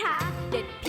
คะเด็ดพ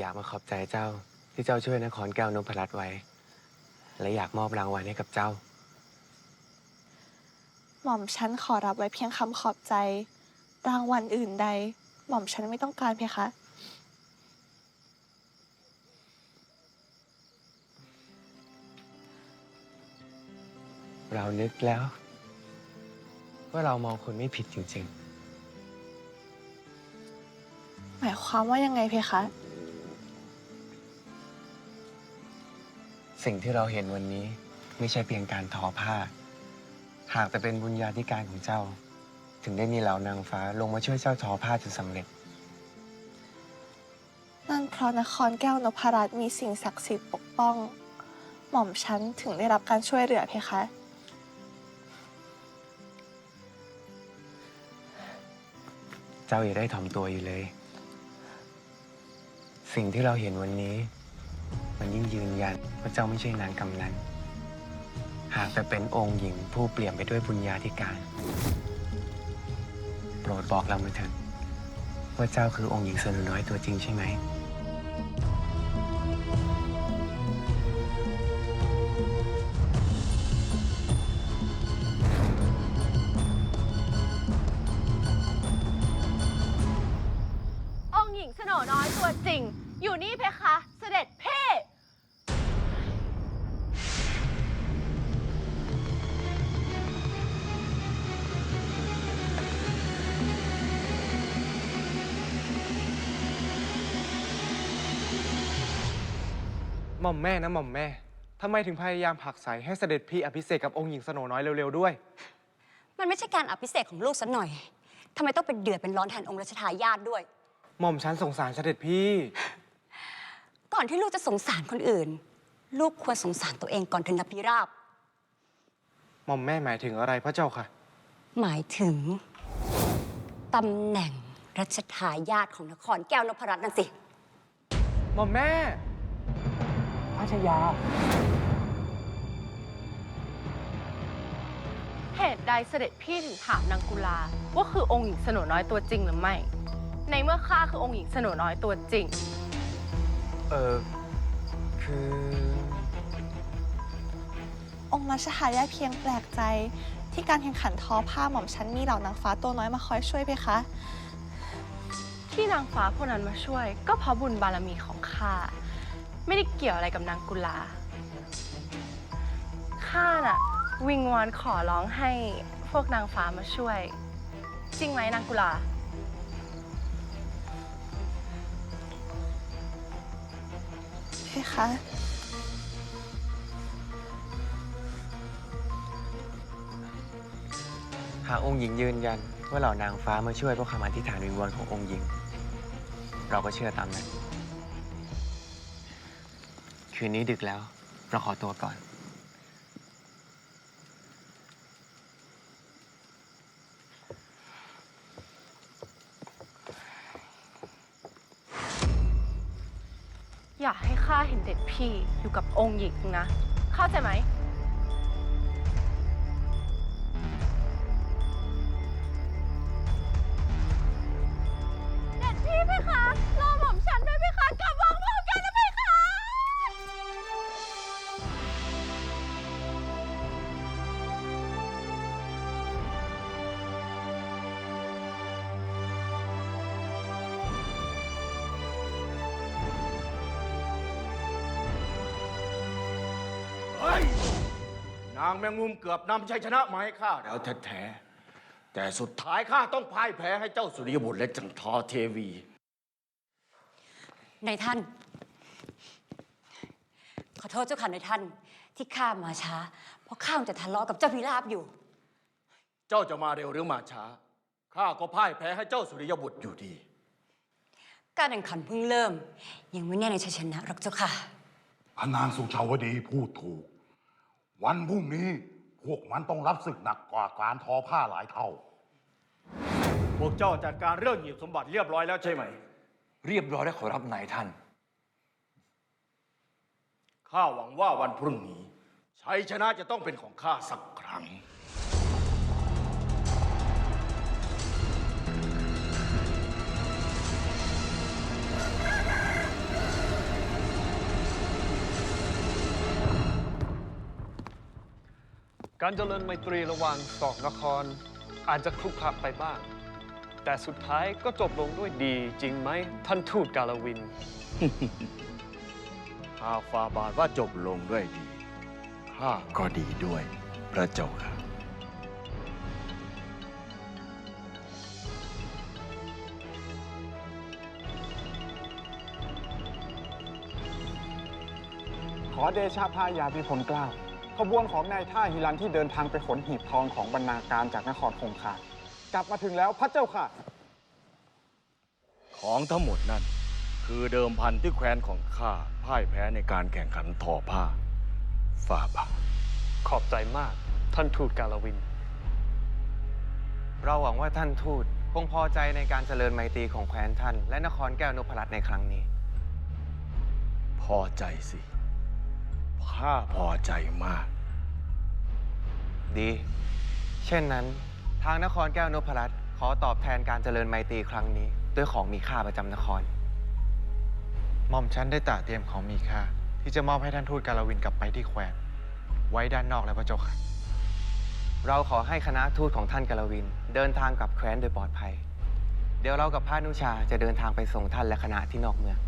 อยากมาขอบใจเจ้า ที่เจ้าช่วยนครแก้วนพรัตน์ไว้ และอยากมอบรางวัลให้กับเจ้า หม่อมฉันขอรับไว้เพียงคำขอบใจ รางวัลอื่นใด หม่อมฉันไม่ต้องการเพคะ เรานึกแล้ว ว่าเรามองคนไม่ผิดจริงหมายความว่ายังไงเพคะ สิ่งที่เราเห็นวันนี้ไม่ใช่เพียงการทอผ้า หากแต่เป็นบุญญาธิการของเจ้า ถึงได้มีเหล่านางฟ้าลงมาช่วยเจ้าทอผ้าจนสำเร็จ นั่นเพราะนครแก้วนพรัตน์มีสิ่งศักดิ์สิทธิ์ปกป้อง หม่อมฉันถึงได้รับการช่วยเหลือเพคะ เจ้าอย่าได้ถ่อมตัวอยู่เลย สิ่งที่เราเห็นวันนี้ มันยิ่งยืนยันว่าเจ้าไม่ใช่นางกำนัน หากแต่เป็นองค์หญิงผู้เปลี่ยนไปด้วยบุญญาธิการ โปรดบอกเรามาเถิดว่าเจ้าคือองค์หญิงสนุน้อยตัวจริงใช่ไหม แม่นะหม่อมแม่ทำไมถึงพยายามผลักไสให้เสด็จพี่อภิเษกกับองค์หญิงสโนน้อยเร็วๆด้วย มันไม่ใช่การอภิเษกของลูกสันหน่อย ทำไมต้องเป็นเดือดเป็นร้อนแทนองค์รัชทายาทด้วย หม่อมฉันสงสารเสด็จพี่ ก่อนที่ลูกจะสงสารคนอื่น ลูกควรสงสารตัวเองก่อนถึงนพิราบ หม่อมแม่หมายถึงอะไรพระเจ้าค่ะ หมายถึงตำแหน่งรัชทายาทของนครแก้วนพรัตน์นั่นสิ หม่อมแม่ เหตุใดเสด็จพี่ถึงถามนางกุลา ว่าคือองค์หญิงสโนน้อยตัวจริงหรือไม่ ในเมื่อข้าคือองค์หญิงสโนน้อยตัวจริง เออคือ องค์รัชทายาทเพียงแปลกใจ ที่การแข่งขันทอผ้าหม่อมฉันมีเหล่านางฟ้าตัวน้อยมาคอยช่วยเพคะ ที่นางฟ้าพวกนั้นมาช่วย ก็เพราะบุญบารมีของข้า ไม่ได้เกี่ยวอะไรกับนางกุลา ข้าน่ะ วิงวอนขอร้องให้พวกนางฟ้ามาช่วย จริงไหมนางกุลา เพคะ หากองค์หญิงยืนยัน ว่าเหล่านางฟ้ามาช่วยเพราะคำอธิษฐานวิงวอนขององค์หญิง เราก็เชื่อตามนั้น คืนนี้ดึกแล้ว เราขอตัวก่อน อยากให้ข้าเห็นเด็ดพี่อยู่กับองค์หญิงนะ เข้าใจไหม นางแมงมุมเกือบนำชัยชนะมาให้ข้าแล้วแท้ๆแต่สุดท้ายข้าต้องพ่ายแพ้ให้เจ้าสุริยบุตรและจันทอเทวีในายท่าน ขอโทษเจ้าค่ะในายท่าน ที่ข้ามาช้า เพราะข้าจะทะเลาะกับเจ้าพิราบอยู่ เจ้าจะมาเร็วหรือมาช้าข้าก็พ่ายแพ้ให้เจ้าสุริยบุตรอยู่ดี การแข่งขันเพิ่งเริ่ม ยังไม่แน่ในชัยชนะหรอกเจ้าค่ะพระนางสุชาวดีพูดถูก วันพรุ่งนี้พวกมันต้องรับศึกหนักกว่าการทอผ้าหลายเท่า พวกเจ้าจัดการเรื่องหีบสมบัติเรียบร้อยแล้วใช่ไหม เรียบร้อยแล้วขอรับนายท่าน ข้าหวังว่าวันพรุ่งนี้ชัยชนะจะต้องเป็นของข้าสักครั้ง การเจริญไมตรีระหว่างสองนคร อาจจะคลุกคลักไปบ้าง แต่สุดท้ายก็จบลงด้วยดีจริงไหมท่านทูตกาลวิน ข้าฟาบาทว่าจบลงด้วยดี ข้าก็ดีด้วยพระเจ้าค่ะ ขอเดชะพระยาพิพลเกล้า ขบวนของนายท่าฮิรันที่เดินทางไปขนหีบทองของบรรณาการจากนครคงคากลับมาถึงแล้วพระเจ้าค่ะ ของทั้งหมดนั่น คือเดิมพันที่แคว้นของข้าพ่ายแพ้ในการแข่งขันทอผ้าฟาบาทขอบใจมากท่านทูตกาลวิน เราหวังว่าท่านทูตคงพอใจในการเจริญไมตรีของแคว้นท่าน และนครแก้วนพรัตน์ในครั้งนี้ พอใจสิ ข้าพอใจมาก ดี เช่นนั้น ทางนครแก้วนพรัตน์ขอตอบแทนการเจริญไมตรีครั้งนี้ ด้วยของมีค่าประจำนครหม่อมฉันได้ตระเตรียมของมีค่า ที่จะมอบให้ท่านทูตกาลวินกลับไปที่แคว้นไว้ด้านนอกแล้วพระเจ้าค่ะ เราขอให้คณะทูตของท่านกาลวิน เดินทางกลับแคว้นโดยปลอดภัย เดี๋ยวเรากับพระนุชาจะเดินทางไปส่งท่านและคณะที่นอกเมือง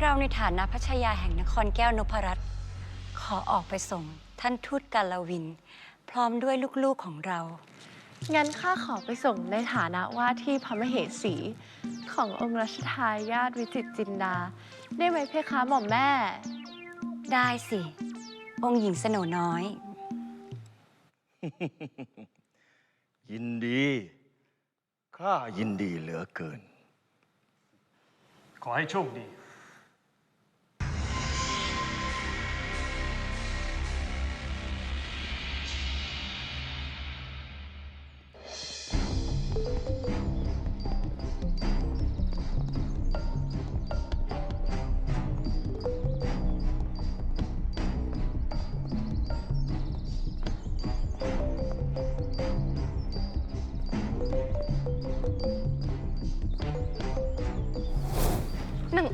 เราในฐานะพระชายาแห่งนครแก้วนพรัตน์ขอออกไปส่งท่านทูตกาลวิน พร้อมด้วยลูกๆของเรา งั้นข้าขอไปส่งในฐานะว่าที่พระมเหสี ขององค์รัชทายาทวิจิตรจินดา ได้ไหมเพคะหม่อมแม่ ได้สิ องค์หญิงสโนน้อย ยินดี ข้ายินดีเหลือเกิน ขอให้โชคดี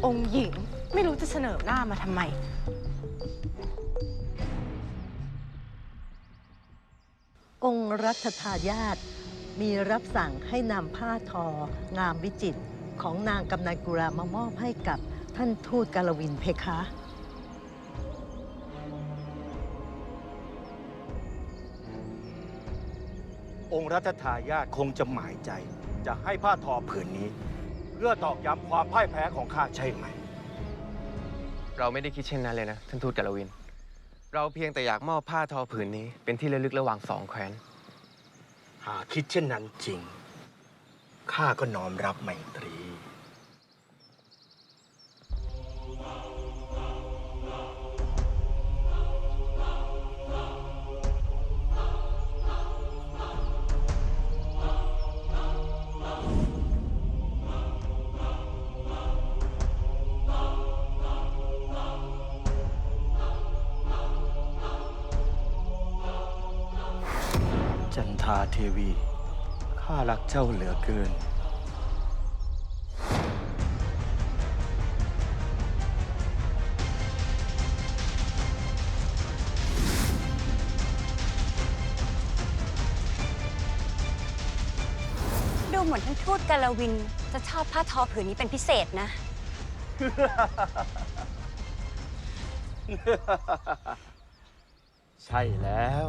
องหญิง ไม่รู้จะเสนอหน้ามาทำไม องค์รัชทายาทมีรับสั่งให้นำผ้าทอ งามวิจิตรของนางกำนันกุรามามอบให้กับท่านทูตกาลวินเพคะ องค์รัชทายาทคงจะหมายใจ จะให้ผ้าทอผืนนี้ เพื่อตอกย้ำความพ่ายแพ้ของข้าใช่ไหม เราไม่ได้คิดเช่นนั้นเลยนะ ท่านทูตกาลวิน เราเพียงแต่อยากมอบผ้าทอผืนนี้ เป็นที่ระลึกระหว่างสองแคว้น หากคิดเช่นนั้นจริง ข้าก็น้อมรับไมตรีาเทวี ข้ารักเจ้าเหลือเกิน ดูเหมือนท่านทูตกาลวิน จะชอบผ้าทอผืนนี้เป็นพิเศษนะ ใช่แล้ว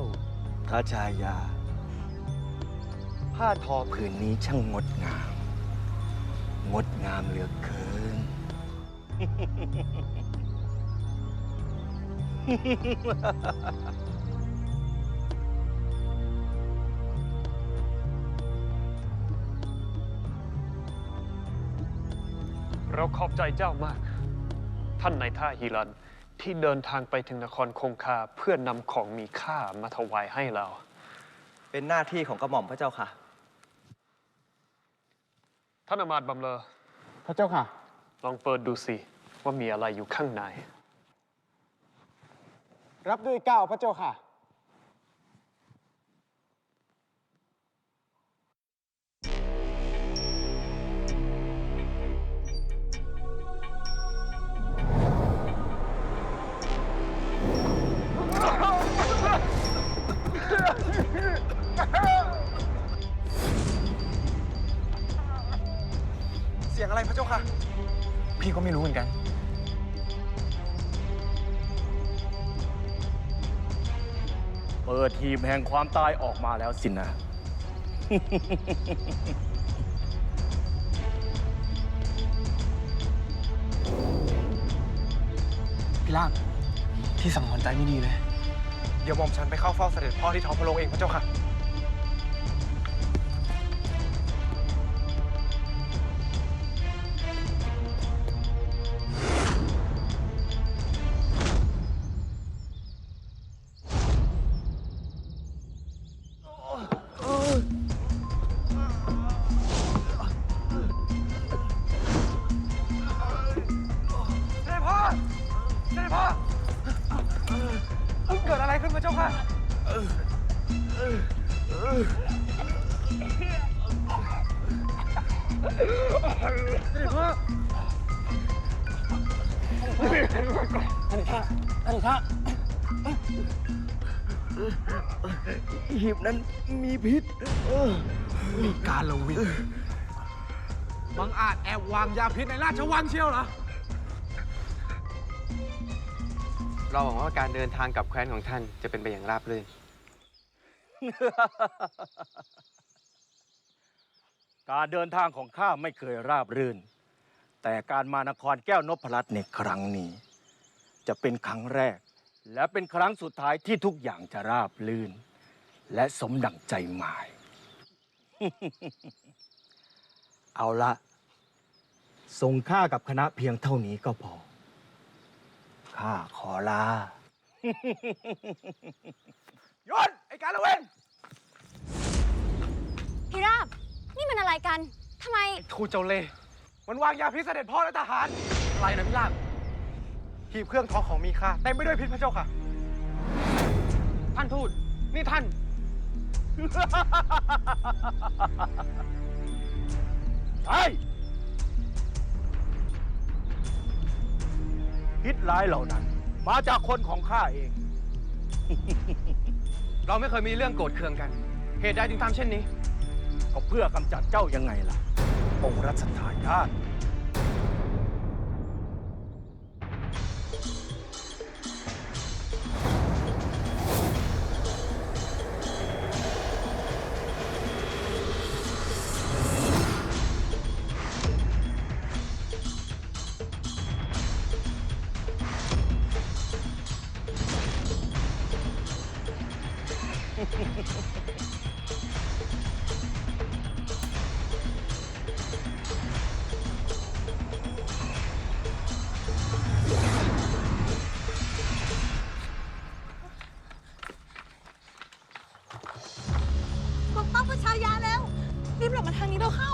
พระชายา ผ้าทอผืนนี้ช่างงดงาม งดงามเหลือเกิน เราขอบใจเจ้ามาก ท่านนายท่าฮิรันที่เดินทางไปถึงนครคงคาเพื่อนำของมีค่ามาถวายให้เรา เป็นหน้าที่ของกระหม่อมพระเจ้าค่ะ ท่านอามาตย์บำเลอพระเจ้าค่ะ ลองเปิดดูสิว่ามีอะไรอยู่ข้างใน รับด้วยเกล้าวพระเจ้าค่ะ อะไรพระเจ้าค่ะ พี่ก็ไม่รู้เหมือนกัน เปิดทีมแห่งความตายออกมาแล้วสินะ พี่ล่ามที่สังหรณ์ใจไม่ดีเลย เดี๋ยวหม่อมฉันไปเข้าเฝ้าเสด็จพ่อที่ท้องพระโรงเองพระเจ้าค่ะ หีบนั้นมีพิษ มีการละวินบังอาจแอบวางยาพิษในราชวังเชียวเหรอ เราหวังว่าการเดินทางกับแคว้นของท่านจะเป็นไปอย่างราบรื่น การเดินทางของข้าไม่เคยราบรื่น แต่การมานครแก้วนพรัตน์ในครั้งนี้ จะเป็นครั้งแรก และเป็นครั้งสุดท้ายที่ทุกอย่างจะราบรื่น และสมดังใจหมาย เอาละส่งข้ากับคณะเพียงเท่านี้ก็พอ ข้าขอลา ยนไอ้การละเวน พี่ราบ นี่มันอะไรกัน ทำไมทูตเจ้าเล่ห์มันวางยาพิษเสด็จพ่อและทหาร อะไรนะพี่ล่างหีบเครื่องทองของมีค่าเต็มไปด้วยพิษพระเจ้าค่ะ ท่านทูตนี่ท่านใช่พิษร้ายเหล่านั้น มาจากคนของข้าเอง เราไม่เคยมีเรื่องโกรธเคืองกัน เหตุใดจึงทำเช่นนี้ ก็เพื่อกำจัดเจ้ายังไงล่ะองค์รัชทายาท รีบหลบมาทางนี้เราเข้า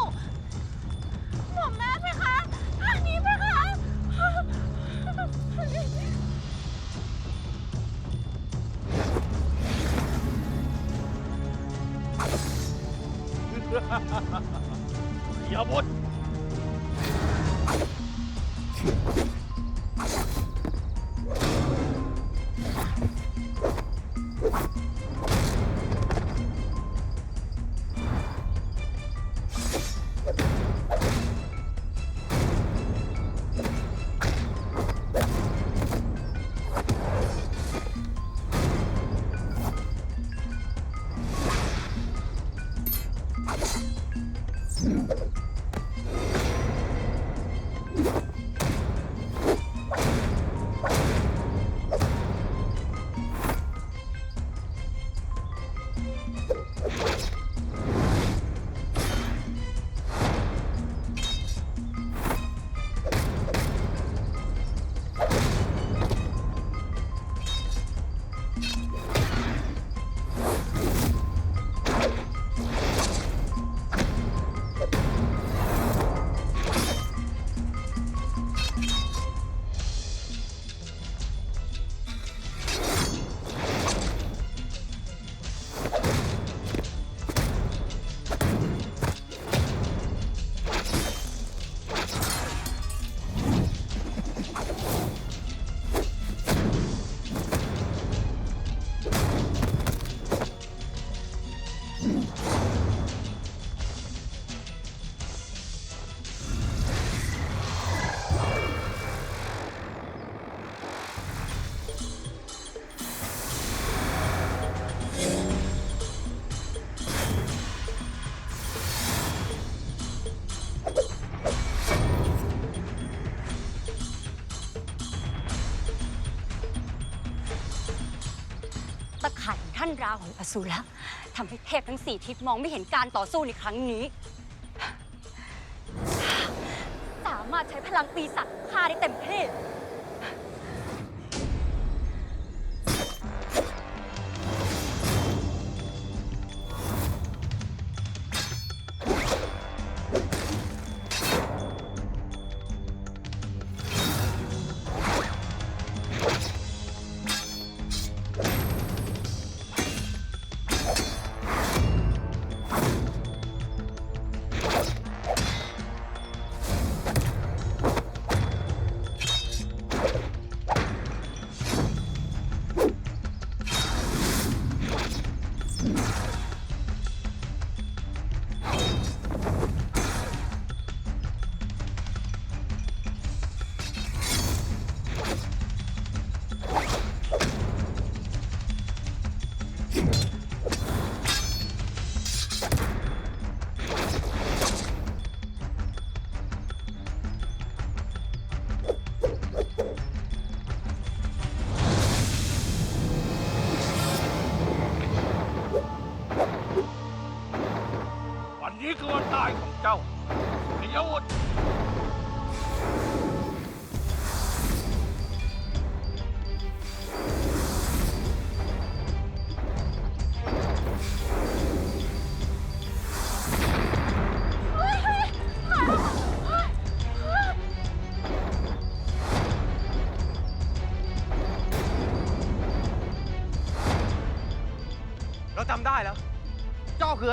ท่านราของอสูรทำให้เทพทั้งสี่ทิศมองไม่เห็นการต่อสู้ในครั้งนี้ สามารถใช้พลังปีศาจฆ่าได้เต็มที่ นี้คือวันตายของเจ้าพยาวุธ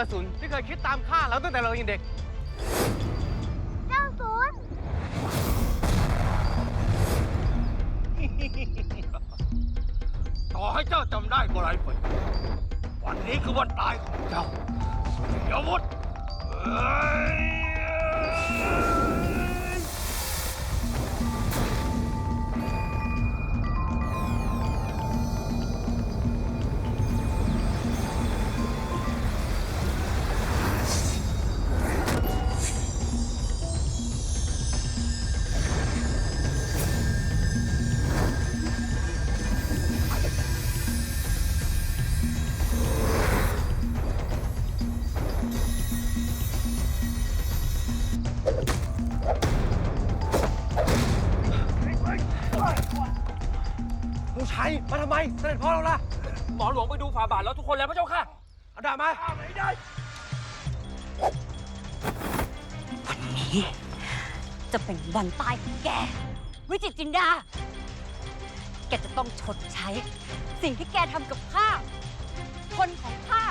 อศูนย์ที่เคยคิดตามข้าแล้วตั้งแต่เรายังเด็ก เจ้าศูนย์ต่อให้เจ้าจำได้ก็ไรผลวันนี้คือวันตายของเจ้าสุริยวุฒ หลวงไปดูฝาบาทแล้วทุกคนแล้วพระเจ้าค่ะเอาดาบมาวันนี้จะเป็นวันตายของแก วิจิตรจินดา แกจะต้องชดใช้ สิ่งที่แกทำกับข้าคนของข้า